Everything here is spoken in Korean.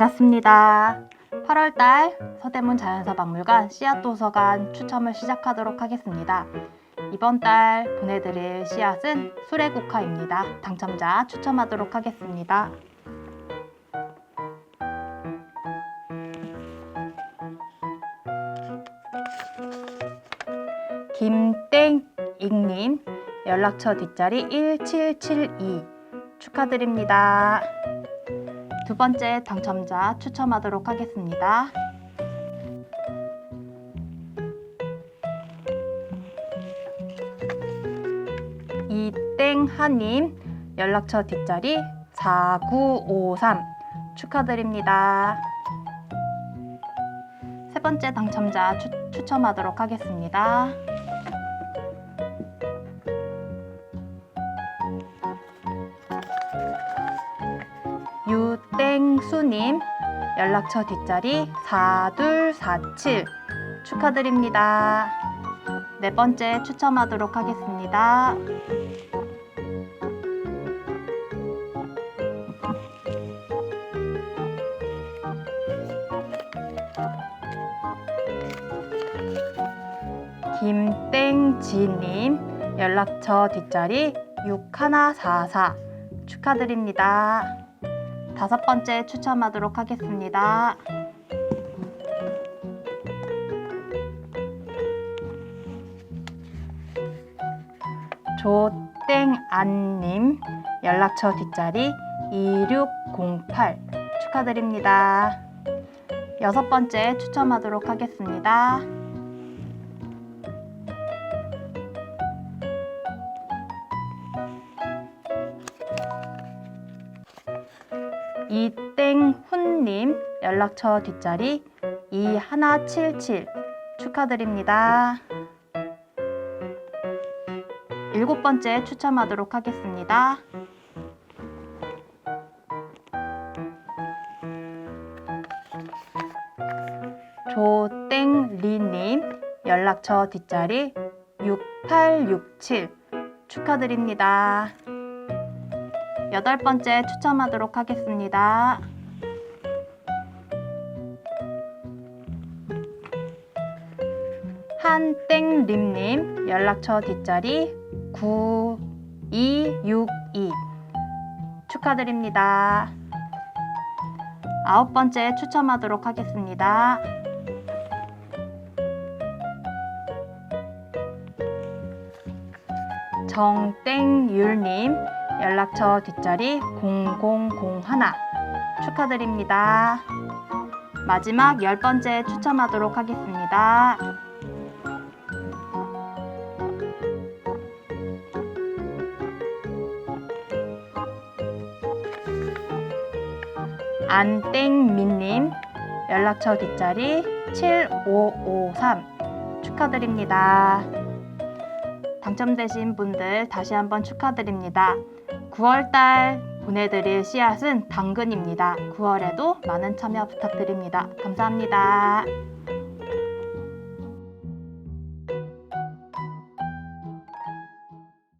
반갑습니다. 8월달 서대문 자연사박물관 씨앗도서관 추첨을 시작하도록 하겠습니다. 이번 달 보내드릴 씨앗은 수레국화입니다. 당첨자 추첨하도록 하겠습니다. 김땡익님 연락처 뒷자리 1772 축하드립니다. 두 번째 당첨자 추첨하도록 하겠습니다. 이땡하님 연락처 뒷자리 4953 축하드립니다. 세 번째 당첨자 추, 추첨하도록 하겠습니다. 유땡수님 연락처 뒷자리 4247 축하드립니다. 네 번째 추첨하도록 하겠습니다. 김땡지님 연락처 뒷자리 6144 축하드립니다. 다섯 번째 추첨하도록 하겠습니다. 조땡안님 연락처 뒷자리 2608 축하드립니다. 여섯 번째 추첨하도록 하겠습니다. 이땡훈님 연락처 뒷자리 2177 축하드립니다. 일곱 번째 추첨하도록 하겠습니다. 조땡리님 연락처 뒷자리 6867 축하드립니다. 여덟 번째 추첨하도록 하겠습니다. 한땡림님 연락처 뒷자리 9262 축하드립니다. 아홉 번째 추첨하도록 하겠습니다. 정땡율님 연락처 뒷자리 0001 축하드립니다. 마지막 열 번째 추첨하도록 하겠습니다. 안땡민님 연락처 뒷자리 7553 축하드립니다. 당첨되신 분들 다시 한번 축하드립니다. 9월달 보내드릴 씨앗은 당근입니다. 9월에도 많은 참여 부탁드립니다. 감사합니다.